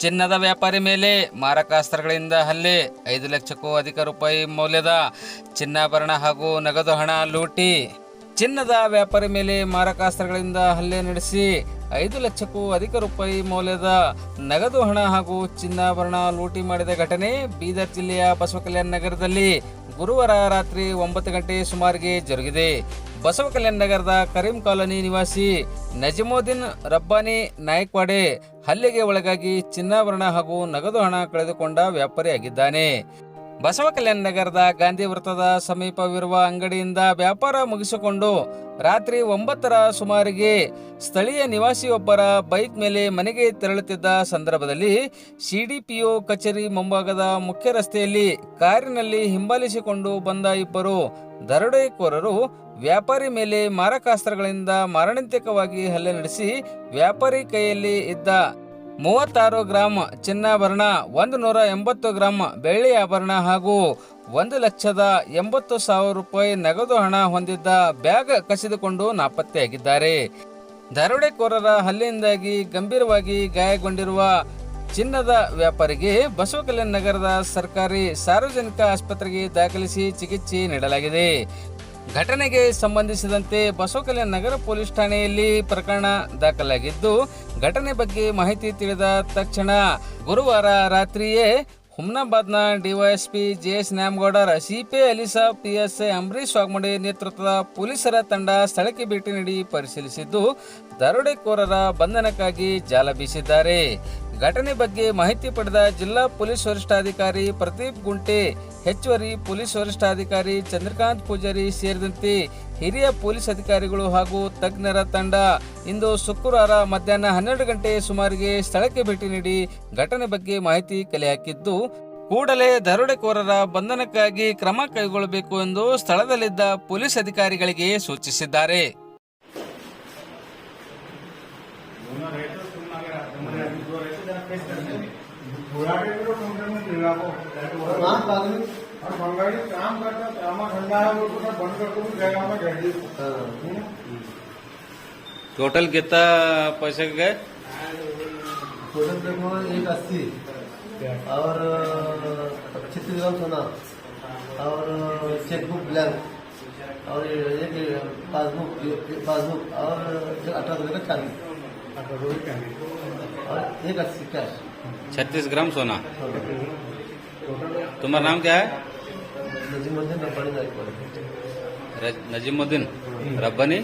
ಚಿನ್ನದ ವ್ಯಾಪಾರಿ ಮೇಲೆ ಮಾರಕಾಸ್ತ್ರಗಳಿಂದ ಹಲ್ಲೆ. ಐದು ಲಕ್ಷಕ್ಕೂ ಅಧಿಕ ರೂಪಾಯಿ ಮೌಲ್ಯದ ಚಿನ್ನಾಭರಣ ಹಾಗೂ ನಗದು ಹಣ ಲೂಟಿ. ಚಿನ್ನದ ವ್ಯಾಪಾರಿ ಮೇಲೆ ಮಾರಕಾಸ್ತ್ರಗಳಿಂದ ಹಲ್ಲೆ ನಡೆಸಿ ಐದು ಲಕ್ಷಕ್ಕೂ ಅಧಿಕ ರೂಪಾಯಿ ಮೌಲ್ಯದ ನಗದು ಹಣ ಹಾಗೂ ಚಿನ್ನಾಭರಣ ಲೂಟಿ ಮಾಡಿದ ಘಟನೆ ಬೀದರ್ ಜಿಲ್ಲೆಯ ಬಸವಕಲ್ಯಾಣ ನಗರದಲ್ಲಿ ಗುರುವಾರ ರಾತ್ರಿ ಒಂಬತ್ತು ಗಂಟೆ ಸುಮಾರಿಗೆ ಜರುಗಿದೆ. ಬಸವ ಕಲ್ಯಾಣ ನಗರದ ಕರೀಂ ಕಾಲೋನಿ ನಿವಾಸಿ ನಜಮುದ್ದೀನ್ ರಬ್ಬಾನಿ ನಾಯಕ್ವಾಡೆ ಹಲ್ಲೆಗೆ ಒಳಗಾಗಿ ಚಿನ್ನಾಭರಣ ಹಾಗೂ ನಗದು ಹಣ ಕಳೆದುಕೊಂಡ ವ್ಯಾಪಾರಿಯಾಗಿದ್ದಾನೆ. ಬಸವ ಕಲ್ಯಾಣ ನಗರದ ಗಾಂಧಿ ವೃತ್ತದ ಸಮೀಪವಿರುವ ಅಂಗಡಿಯಿಂದ ವ್ಯಾಪಾರ ಮುಗಿಸಿಕೊಂಡು ರಾತ್ರಿ ಒಂಬತ್ತರ ಸುಮಾರಿಗೆ ಸ್ಥಳೀಯ ನಿವಾಸಿಯೊಬ್ಬರ ಬೈಕ್ ಮೇಲೆ ಮನೆಗೆ ತೆರಳುತ್ತಿದ್ದ ಸಂದರ್ಭದಲ್ಲಿ ಸಿಡಿಪಿಒ ಕಚೇರಿ ಮುಂಭಾಗದ ಮುಖ್ಯ ರಸ್ತೆಯಲ್ಲಿ ಕಾರಿನಲ್ಲಿ ಹಿಂಬಾಲಿಸಿಕೊಂಡು ಬಂದ ಇಬ್ಬರು ದರೋಡೆಕೋರರು ವ್ಯಾಪಾರಿ ಮೇಲೆ ಮಾರಕಾಸ್ತ್ರಗಳಿಂದ ಮಾರಣಾಂತಿಕವಾಗಿ ಹಲ್ಲೆ ನಡೆಸಿ ವ್ಯಾಪಾರಿ ಕೈಯಲ್ಲಿ ಇದ್ದ ಮೂವತ್ತಾರು ಗ್ರಾಂ ಚಿನ್ನಾಭರಣ ಒಂದು ನೂರ ಎಂಬತ್ತು ಗ್ರಾಂ ಬೆಳ್ಳಿ ಆಭರಣ ಹಾಗೂ ಒಂದು ಲಕ್ಷದ ಎಂಬತ್ತು ಸಾವಿರ ರೂಪಾಯಿ ನಗದು ಹಣ ಹೊಂದಿದ್ದ ಬ್ಯಾಗ್ ಕಸಿದುಕೊಂಡು ನಾಪತ್ತೆಯಾಗಿದ್ದಾರೆ. ದರೋಡೆಕೋರರ ಹಲ್ಲೆಯಿಂದಾಗಿ ಗಂಭೀರವಾಗಿ ಗಾಯಗೊಂಡಿರುವ ಚಿನ್ನದ ವ್ಯಾಪಾರಿಗೆ ಬಸವ ಕಲ್ಯಾಣ ನಗರದ ಸರ್ಕಾರಿ ಸಾರ್ವಜನಿಕ ಆಸ್ಪತ್ರೆಗೆ ದಾಖಲಿಸಿ ಚಿಕಿತ್ಸೆ ನೀಡಲಾಗಿದೆ. ಘಟನೆಗೆ ಸಂಬಂಧಿಸಿದಂತೆ ಬಸವಕಲ್ಯಾಣ ನಗರ ಪೊಲೀಸ್ ಠಾಣೆಯಲ್ಲಿ ಪ್ರಕರಣ ದಾಖಲಾಗಿದ್ದು, ಘಟನೆ ಬಗ್ಗೆ ಮಾಹಿತಿ ತಿಳಿದ ತಕ್ಷಣ ಗುರುವಾರ ರಾತ್ರಿಯೇ ಹುಮ್ನಾಬಾದ್ನ ಡಿವೈಎಸ್ಪಿ ಜೆ ಎಸ್ ನ್ಯಾಮಗೌಡರ ಸಿಪಿ ಅಲಿಸಾ ಪಿಎಸ್ಐ ಅಂಬರೀಶ್ ವಾಗ್ಮಡೆ ನೇತೃತ್ವದ ಪೊಲೀಸರ ತಂಡ ಸ್ಥಳಕ್ಕೆ ಭೇಟಿ ನೀಡಿ ಪರಿಶೀಲಿಸಿದ್ದು, ದರೋಡೆಕೋರರ ಬಂಧನಕ್ಕಾಗಿ ಜಾಲ ಬೀಸಿದ್ದಾರೆ. ಘಟನೆ ಬಗ್ಗೆ ಮಾಹಿತಿ ಪಡೆದ ಜಿಲ್ಲಾ ಪೊಲೀಸ್ ವರಿಷ್ಠಾಧಿಕಾರಿ ಪ್ರದೀಪ್ ಗುಂಟೆ, ಹೆಚ್ಚುವರಿ ಪೊಲೀಸ್ ವರಿಷ್ಠಾಧಿಕಾರಿ ಚಂದ್ರಕಾಂತ್ ಪೂಜಾರಿ ಸೇರಿದಂತೆ ಹಿರಿಯ ಪೊಲೀಸ್ ಅಧಿಕಾರಿಗಳು ಹಾಗೂ ತಜ್ಞರ ತಂಡ ಇಂದು ಶುಕ್ರವಾರ ಮಧ್ಯಾಹ್ನ ಹನ್ನೆರಡು ಗಂಟೆ ಸುಮಾರಿಗೆ ಸ್ಥಳಕ್ಕೆ ಭೇಟಿ ನೀಡಿ ಘಟನೆ ಬಗ್ಗೆ ಮಾಹಿತಿ ಕಲೆ ಹಾಕಿದ್ದು ಕೂಡಲೇ ದರೋಡೆಕೋರರ ಬಂಧನಕ್ಕಾಗಿ ಕ್ರಮ ಕೈಗೊಳ್ಳಬೇಕು ಎಂದು ಸ್ಥಳದಲ್ಲಿದ್ದ ಪೊಲೀಸ್ ಅಧಿಕಾರಿಗಳಿಗೆ ಸೂಚಿಸಿದ್ದಾರೆ. બંગાળી કામ કરતા આમાં ધંધાળા લોકો टोटल कितना पैसे गए? एक अस्सी। और छत्तीसगढ़ सोना। और चेकबुक ब्लैंक और एक पासबुक पासबुक। और अठारह रुपये का चालीस और एक अस्सी कैश छत्तीस ग्राम सोना। तुम्हारा नाम क्या है? नजीमुद्दीन रब्बानी। नजीमुद्दीन रब्बानी?